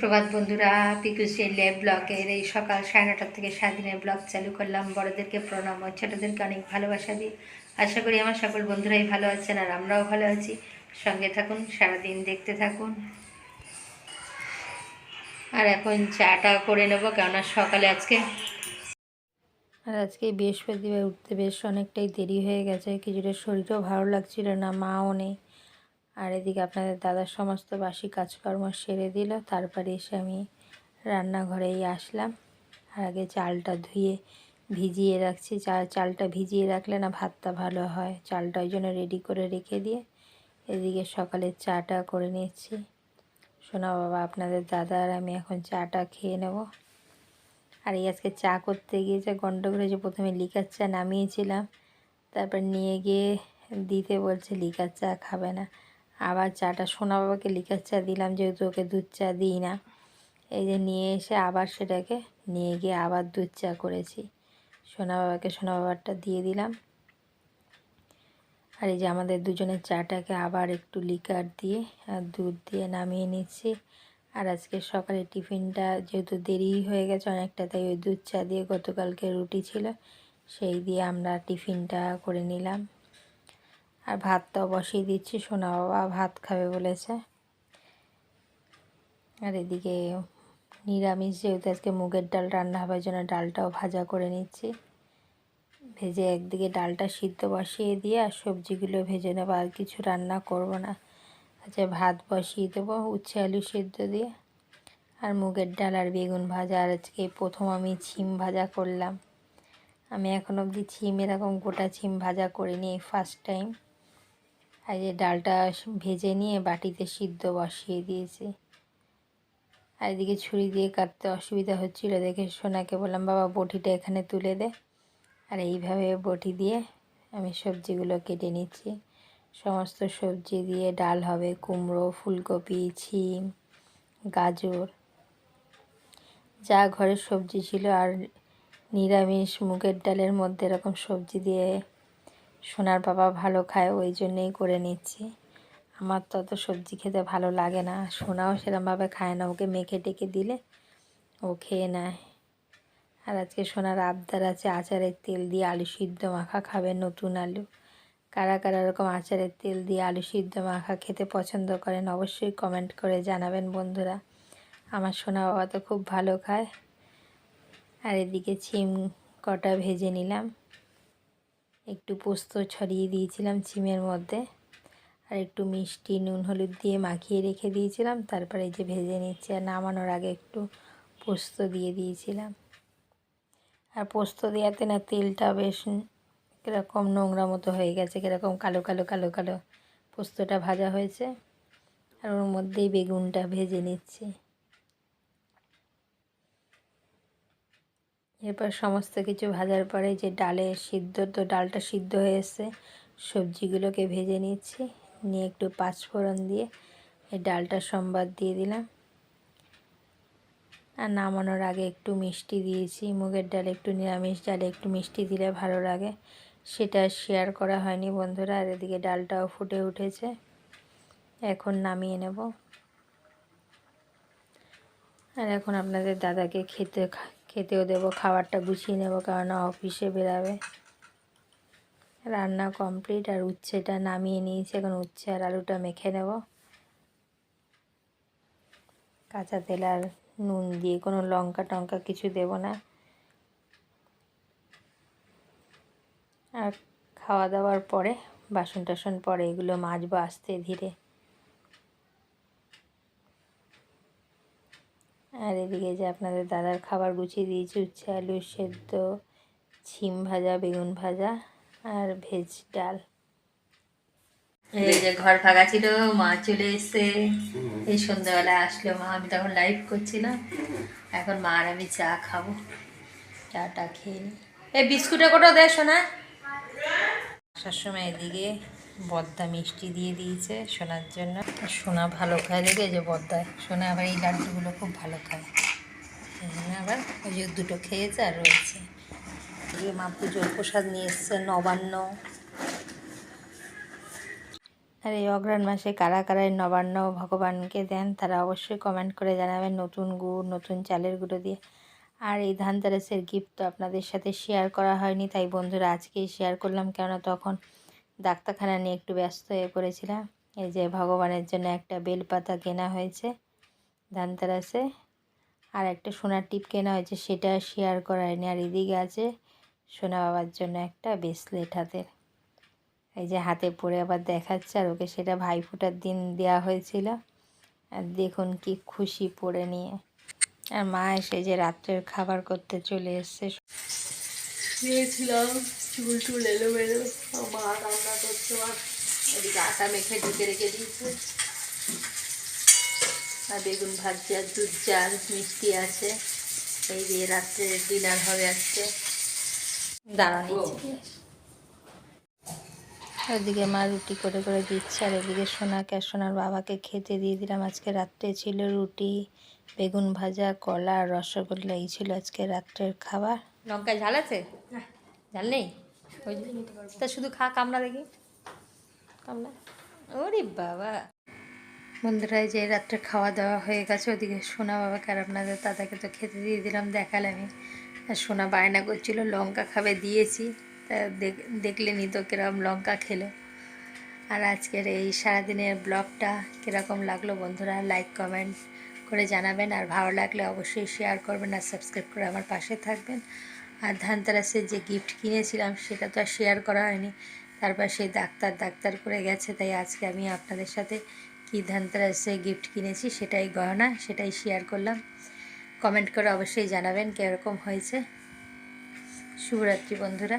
সুপ্রভাত বন্ধুরা পিকুসি লেব ব্লগের এই সকাল সাড়ে নটার থেকে সারাদিনের ব্লগ চালু করলাম। বড়দেরকে প্রণাম ও ছোটোদেরকে অনেক ভালোবাসা দিই আশা করি আমার সকল বন্ধুরাই ভালো আছেন আর আমরাও ভালো আছি। সঙ্গে থাকুন, সারাদিন দেখতে থাকুন। আর এখন চাটা করে নেব, কেননা সকালে আজকে আর আজকে বৃহস্পতিবার, উঠতে বেশ অনেকটাই দেরি হয়ে গেছে। কিছুটা শরীরও ভালো লাগছিল না, মাও নেই। আর এদিকে আপনাদের দাদার সমস্ত বাসি কাজকর্ম সেরে দিল। তারপরে এসে আমি রান্নাঘরেই আসলাম। আর আগে চালটা ধুয়ে ভিজিয়ে রাখছি। চাল চালটা ভিজিয়ে রাখলে না ভাতটা ভালো হয়। চালটা ওই জন্য রেডি করে রেখে দিয়ে এদিকে সকালে চাটা করে নিচ্ছি। শোনা বাবা, আপনাদের দাদা আর আমি এখন চাটা খেয়ে নেব। আর এই আজকে চা করতে গিয়েছে গন্ডগোল হয়েছে প্রথমে লিকার চা নামিয়েছিলাম, তারপর নিয়ে গিয়ে দিতে বলছে লিকার চা খাবে না। আবার চাটা, সোনা বাবাকে লিকার চা দিলাম, যেহেতু ওকে দুধ চা দিই না। এই যে নিয়ে এসে আবার সেটাকে নিয়ে গিয়ে আবার দুধ চা করেছি। সোনা বাবাকে সোনা বাবারটা দিয়ে দিলাম। আর এই যে আমাদের দুজনের চাটাকে আবার একটু লিকার দিয়ে আর দুধ দিয়ে নামিয়ে নিচ্ছি। আর আজকে সকালে টিফিনটা যেহেতু দেরি হয়ে গেছে অনেকটা, তাই ওই দুধ চা দিয়ে গতকালকে রুটি ছিল, সেই দিয়ে আমরা টিফিনটা করে নিলাম। আর ভাতটাও বসিয়ে দিচ্ছি, সোনা বাবা ভাত খাবে বলেছে। আর এদিকে নিরামিষ যেহেতু আজকে মুগের ডাল রান্না হবে জন্য ডালটাও ভাজা করে নিচ্ছি। ভেজে একদিকে ডালটা সিদ্ধ বসিয়ে দিয়ে আর সবজিগুলো ভেজে নেব, আর কিছু রান্না করব না। আচ্ছা ভাত বসিয়ে দেবো উচ্ছে আলু সিদ্ধ দিয়ে। আর মুগের ডাল আর বেগুন ভাজা, আর আজকে প্রথম আমি ছিম ভাজা করলাম। আমি এখন অবধি ছিম, এরকম গোটা ছিম ভাজা করিনি, এই ফার্স্ট টাইম আর যে ডালটা ভেজে নিয়ে বাটিতে সিদ্ধ বসিয়ে দিয়েছি। আর এদিকে ছুরি দিয়ে কাটতে অসুবিধা হচ্ছিল, দেখে সোনাকে বললাম, বাবা, বটিটা এখানে তুলে দে। আর এইভাবে বটি দিয়ে আমি সবজিগুলো কেটে নিচ্ছি। সমস্ত সবজি দিয়ে ডাল হবে, কুমড়ো, ফুলকপি, ছিম, গাজর, যা ঘরের সবজি ছিল, আর নিরামিষ মুগের ডালের মধ্যে এরকম সবজি দিয়ে সোনার বাবা ভালো খায়, ওই জন্যেই করে নিচ্ছি। আমার তো অত সবজি খেতে ভালো লাগে না। সোনাও সেরমভাবে খায় না, ওকে মেখে টেকে দিলে ও খেয়ে নেয়। আর আজকে সোনার আবদার আছে আচারের তেল দিয়ে আলু সিদ্ধ মাখা খাবে নতুন আলু। কারা কারা এরকম আচারের তেল দিয়ে আলু সিদ্ধ মাখা খেতে পছন্দ করেন অবশ্যই কমেন্ট করে জানাবেন বন্ধুরা। আমার সোনা বাবা তো খুব ভালো খায়। আর এদিকে চিম কটা ভেজে নিলাম। একটু পোস্ত ছড়িয়ে দিয়েছিলাম চিমের মধ্যে আর একটু মিষ্টি নুন হলুদ দিয়ে মাখিয়ে রেখে দিয়েছিলাম। তারপরে এই যে ভেজে নিচ্ছি আর নামানোর আগে একটু পোস্ত দিয়ে দিয়েছিলাম। আর পোস্ত দেওয়াতে না তেলটা বেশ কীরকম নোংরা মতো হয়ে গেছে, কীরকম কালো কালো কালো কালো পোস্তটা ভাজা হয়েছে। আর ওর মধ্যেই বেগুনটা ভেজে নিচ্ছি। এরপর সমস্ত কিছু ভাজার পরে যে ডালে সিদ্ধ, তো ডালটা সিদ্ধ হয়ে এসছে, সবজিগুলোকে ভেজে নিচ্ছি, নিয়ে একটু পাঁচফোড়ন দিয়ে এই ডালটা সম্বাদ দিয়ে দিলাম। আর নামানোর আগে একটু মিষ্টি দিয়েছি, মুগের ডালে একটু, নিরামিষ ডালে একটু মিষ্টি দিলে ভালো লাগে, সেটা শেয়ার করা হয়নি বন্ধুরা, আর এদিকে ডালটাও ফুটে উঠেছে, এখন নামিয়ে নেব। আর এখন আপনাদের দাদাকে খেতে খেতেও দেবো, খাবারটা গুছিয়ে নেব কারণ অফিসে বেরাবে। রান্না কমপ্লিট আর উচ্ছেটা নামিয়ে নিয়েছি, এখন উচ্ছে আর আলুটা মেখে নেব। কাঁচা তেল আর নুন দিয়ে কোনো লঙ্কা টঙ্কা কিছু দেব না। আর খাওয়া দাওয়ার পরে বাসন টাসন পরে এগুলো মাজবো আস্তে ধীরে। আর এদিকে যে আপনাদের দাদার খাবার গুছিয়ে দিয়েছি, উচ্ছে, আলু সেদ্ধ, ছিম ভাজা, বেগুন ভাজা আর ভেজ ডাল। এই যে ঘর ফাঁকা ছিল, মা চলে এসছে। এই সন্ধ্যাবেলা আসলো মা, আমি তখন লাইভ করছিলাম। এখন মা আর আমি চা খাব, চাটা খেয়ে নিই এই বিস্কুটে কোটাও দেয় শোনা আসার সময় এদিকে বদ্দা মিষ্টি দিয়ে দিয়েছে সোনার জন্য। সোনা ভালো খায় দেখে যে বদ্দায় সোনা আবার এই লাড্ডুগুলো খুব ভালো খায়। জন্য আবার ওই যে দুটো খেয়েছে আর রয়েছে। মা পুজোর প্রসাদ নিয়ে এসছে, নবান্ন। আর এই অগ্রাণ মাসে কারা কারা নবান্ন ভগবানকে দেন, তারা অবশ্যই কমেন্ট করে জানাবেন নতুন গুড়, নতুন চালের গুঁড়ো দিয়ে। আর এই ধানতেরাসের গিফট তো আপনাদের সাথে শেয়ার করা হয়নি, তাই বন্ধুরা আজকেই শেয়ার করলাম, কেননা তখন ডাক্তারখানা নিয়ে একটু ব্যস্ত হয়ে পড়েছিলাম। এই যে ভগবানের জন্য একটা বেলপাতা কেনা হয়েছে, ধানতেরাসে। আর একটা সোনার টিপ কেনা হয়েছে, সেটা শেয়ার করা হয়নি আর এদিকে আছে সোনা বাবার জন্য একটা ব্রেসলেট হাতের। এই যে হাতে পরে আবার দেখাচ্ছে, আর ওকে সেটা ভাইফোঁটার দিন দেওয়া হয়েছিল। আর দেখুন কি খুশি পড়ে নিয়ে। আর মা এসে যে রাত্রের খাবার করতে চলে এসছে। শুয়েছিলাম চুল টুল এলো বেরো মা রান্না করছে মা। এদিকে আটা মেখে ঢুকে রেখে দিয়েছে। আর বেগুন ভাজছে আর দুধ চাল মিষ্টি আছে। এই দিয়ে রাত্রে ডিনার হবে আজকে। দাঁড়ানি। ওদিকে মা রুটি করে করে দিচ্ছে আর এদিকে সোনাকে আর সোনার বাবাকে খেতে দিয়ে দিলাম। আজকে রাত্রে ছিল রুটি বেগুন ভাজা কলা আর রসগোল্লা। এই ছিল আজকে রাত্রের খাবার। লঙ্কা ঝাল আছে? ঝাল নেই? ওই তা শুধু খা কামড়া দেখি। কামড়া। ওরে বাবা। বন্ধুরা এই যে রাত্রে খাওয়া দাওয়া হয়ে গেছে ওদিকে সোনা আর আপনাদের দাদাকে তো খেতে দিয়ে দিলাম দেখালামই আর সোনা বায়না করছিল লঙ্কা খাবে দিয়েছি তা দেখ- দেখলেনি তো কীরকম লঙ্কা খেলো। আর আজকের এই সারাদিনের ব্লগটা কীরকম লাগল বন্ধুরা লাইক কমেন্ট করে জানাবেন আর ভালো লাগলে অবশ্যই শেয়ার করবেন আর সাবস্ক্রাইব করে আমার পাশে থাকবেন। আর ধানতেরাসের যে গিফট কিনেছিলাম সেটা তো আর শেয়ার করা হয়নি। তারপর সেই ডাক্তার ডাক্তার করে গেছে, তাই আজকে আমি আপনাদের সাথে কী ধানতেরাসে গিফট কিনেছি সেটাই গহনা সেটাই শেয়ার করলাম। কমেন্ট করে অবশ্যই জানাবেন কীরকম হয়েছে। শুভরাত্রি বন্ধুরা।